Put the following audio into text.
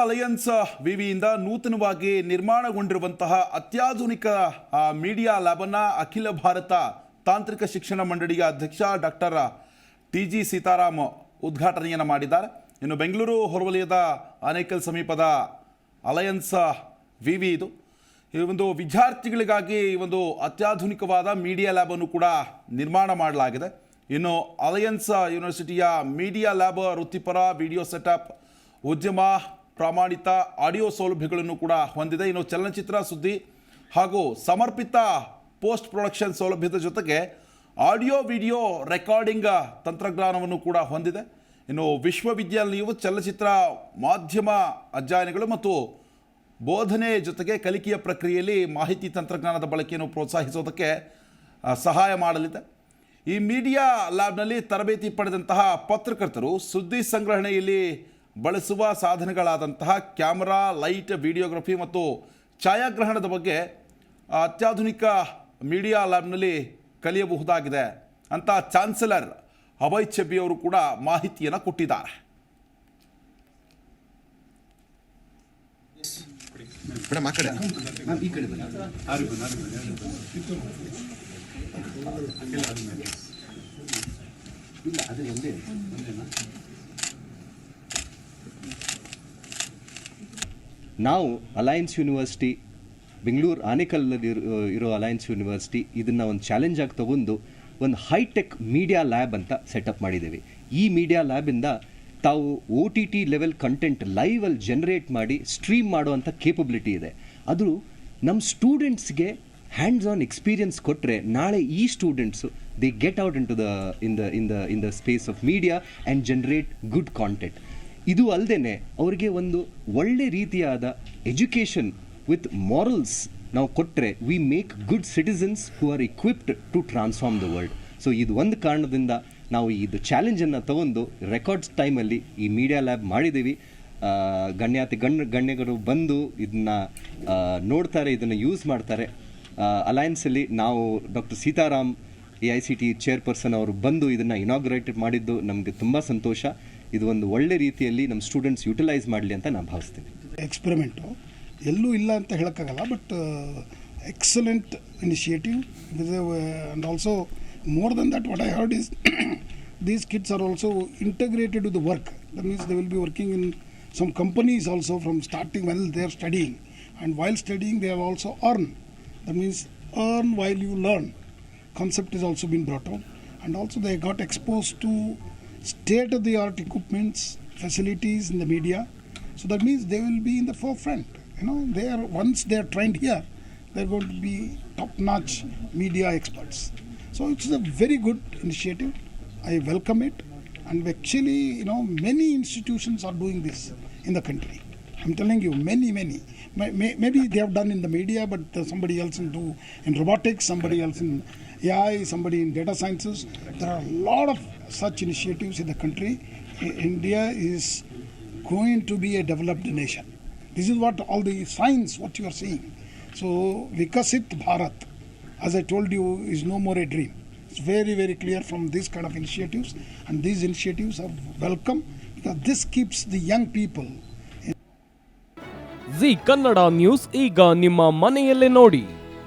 Alliance ವಿವಿಯಿಂದ ನೂತನವಾಗಿ ನಿರ್ಮಾಣಗೊಂಡಿರುವಂತಹ ಅತ್ಯಾಧುನಿಕ media ಲ್ಯಾಬನ್ನು ಅಖಿಲ ಭಾರತ ತಾಂತ್ರಿಕ ಶಿಕ್ಷಣ ಮಂಡಳಿಯ ಅಧ್ಯಕ್ಷ ಡಾಕ್ಟರ್ ಟಿ ಜಿ ಸೀತಾರಾಮ್ ಉದ್ಘಾಟನೆಯನ್ನು ಮಾಡಿದ್ದಾರೆ. ಇನ್ನು ಬೆಂಗಳೂರು ಹೊರವಲಯದ ಅನೇಕಲ್ ಸಮೀಪದ ಅಲಯನ್ಸ್ ವಿವಿ ಇದು. ಈ ಒಂದು ವಿದ್ಯಾರ್ಥಿಗಳಿಗಾಗಿ ಈ ಒಂದು ಅತ್ಯಾಧುನಿಕವಾದ ಮೀಡಿಯಾ ಲ್ಯಾಬನ್ನು ಕೂಡ ನಿರ್ಮಾಣ ಮಾಡಲಾಗಿದೆ. ಇನ್ನು ಅಲಯನ್ಸ್ ಯೂನಿವರ್ಸಿಟಿಯ ಮೀಡಿಯಾ ಲ್ಯಾಬ್ ವೃತ್ತಿಪರ ವಿಡಿಯೋ ಸೆಟಪ್ ಉದ್ಯಮ ಪ್ರಾಮಾಣಿತ ಆಡಿಯೋ ಸೌಲಭ್ಯಗಳನ್ನು ಕೂಡ ಹೊಂದಿದೆ. ಇನ್ನು ಚಲನಚಿತ್ರ ಸುದ್ದಿ ಹಾಗೂ ಸಮರ್ಪಿತ ಪೋಸ್ಟ್ ಪ್ರೊಡಕ್ಷನ್ ಸೌಲಭ್ಯದ ಜೊತೆಗೆ ಆಡಿಯೋ, ವಿಡಿಯೋ ರೆಕಾರ್ಡಿಂಗ್ ತಂತ್ರಜ್ಞಾನವನ್ನು ಕೂಡ ಹೊಂದಿದೆ. ಇನ್ನು ವಿಶ್ವವಿದ್ಯಾಲಯವು ಚಲನಚಿತ್ರ ಮಾಧ್ಯಮ ಅಧ್ಯಯನಗಳು ಮತ್ತು ಬೋಧನೆ ಜೊತೆಗೆ ಕಲಿಕೆಯ ಪ್ರಕ್ರಿಯೆಯಲ್ಲಿ ಮಾಹಿತಿ ತಂತ್ರಜ್ಞಾನದ ಬಳಕೆಯನ್ನು ಪ್ರೋತ್ಸಾಹಿಸೋದಕ್ಕೆ ಸಹಾಯ ಮಾಡಲಿದೆ. ಈ ಮೀಡಿಯಾ ಲ್ಯಾಬ್ನಲ್ಲಿ ತರಬೇತಿ ಪಡೆದಂತಹ ಪತ್ರಕರ್ತರು ಸುದ್ದಿ ಸಂಗ್ರಹಣೆಯಲ್ಲಿ ಬಳಸುವ ಸಾಧನಗಳಾದಂತಹ ಕ್ಯಾಮರಾ ಲೈಟ್ ವಿಡಿಯೋಗ್ರಫಿ ಮತ್ತು ಛಾಯಾಗ್ರಹಣದ ಬಗ್ಗೆ ಆ, ಅತ್ಯಾಧುನಿಕ ಮೀಡಿಯಾ ಲ್ಯಾಬ್ನಲ್ಲಿ ಕಲಿಯಬಹುದಾಗಿದೆ ಅಂತ ಚಾನ್ಸಲರ್ ಅಭಯ್ ಚೆಬ್ಬಿ ಅವರು ಕೂಡ ಮಾಹಿತಿಯನ್ನು ಕೊಟ್ಟಿದ್ದಾರೆ. ಮೇಡಮ್ ಆ ಕಡೆ ನಾವು ಅಲಯನ್ಸ್ ಯೂನಿವರ್ಸಿಟಿ ಬೆಂಗಳೂರು ಆನೇಕಲ್ನಲ್ಲಿ ಇರೋ ಅಲಯನ್ಸ್ ಯೂನಿವರ್ಸಿಟಿ ಇದನ್ನು ಒಂದು ಚಾಲೆಂಜ್ ಆಗಿ ತಗೊಂಡು ಒಂದು ಹೈಟೆಕ್ ಮೀಡಿಯಾ ಲ್ಯಾಬ್ ಅಂತ ಸೆಟಪ್ ಮಾಡಿದ್ದೀವಿ ಈ ಮೀಡಿಯಾ ಲ್ಯಾಬಿಂದ ತಾವು O T T level content ಲೈವಲ್ಲಿ generate ಮಾಡಿ ಸ್ಟ್ರೀಮ್ ಮಾಡುವಂಥ ಕೇಪಬಿಲಿಟಿ ಇದೆ. ಅದು ನಮ್ಮ ಸ್ಟೂಡೆಂಟ್ಸ್ಗೆ ಹ್ಯಾಂಡ್ಸ್ ಆನ್ ಎಕ್ಸ್ಪೀರಿಯನ್ಸ್ ಕೊಟ್ಟರೆ ನಾಳೆ ಈ students they get out into the in the in the in the space of media and generate good content ಇದು ಅಲ್ಲದೇ ಅವರಿಗೆ ಒಂದು ಒಳ್ಳೆ ರೀತಿಯಾದ ಎಜುಕೇಷನ್ ವಿತ್ ಮಾರಲ್ಸ್ ನಾವು ಕೊಟ್ಟರೆ we make good citizens who are equipped to transform the world so ಇದು ಒಂದು ಕಾರಣದಿಂದ ನಾವು ಇದು ಚಾಲೆಂಜನ್ನು ತಗೊಂಡು ರೆಕಾರ್ಡ್ಸ್ ಟೈಮಲ್ಲಿ ಈ ಮೀಡಿಯಾ ಲ್ಯಾಬ್ ಮಾಡಿದ್ದೀವಿ ಗಣ್ಯಾತಿ ಗಣ್ಯ ಗಣ್ಯಗಳು ಬಂದು ಇದನ್ನ ನೋಡ್ತಾರೆ, ಇದನ್ನು ಯೂಸ್ ಮಾಡ್ತಾರೆ. ಅಲಯನ್ಸಲ್ಲಿ ನಾವು doctor Sitaram A I C T chairperson ಅವರು ಬಂದು ಇದನ್ನು ಇನಾಗ್ರೇಟ್ ಮಾಡಿದ್ದು ನಮಗೆ ತುಂಬ ಸಂತೋಷ. ಇದು ಒಂದು ಒಳ್ಳೆ ರೀತಿಯಲ್ಲಿ ನಮ್ಮ ಸ್ಟೂಡೆಂಟ್ಸ್ ಯುಟಿಲೈಸ್ ಮಾಡಲಿ ಅಂತ ನಾನು ಭಾವಿಸ್ತೀನಿ. ಎಕ್ಸ್ಪೆರಿಮೆಂಟು ಎಲ್ಲೂ ಇಲ್ಲ ಅಂತ ಹೇಳೋಕ್ಕಾಗಲ್ಲ but excellent initiative it is and also more than that what I heard is these kids are also integrated with work the means they will be working in some companies also from starting well they are studying and while studying they are also earn the means earn while you learn concept is also been brought out and also they got expose to state of the art equipments facilities in the media. So that means they will be in the forefront you know. They are once they are trained here they're going to be top notch media experts. So it's a very good initiative. I welcome it. And actually you know many institutions are doing this in the country. I'm telling you many many. May- may- maybe they have done in the media but somebody else in do in robotics somebody else in ai somebody in data sciences there are a lot of such initiatives in the country I- india is going to be a developed nation this is what all the signs what you are seeing so vikasit bharat as i told you is no more a dream it's very very clear from these kind of initiatives and these initiatives are welcome because this keeps the young people Zee Kannada news ಈಗ ನಿಮ್ಮ ಮನೆಯಲ್ಲೇ ನೋಡಿ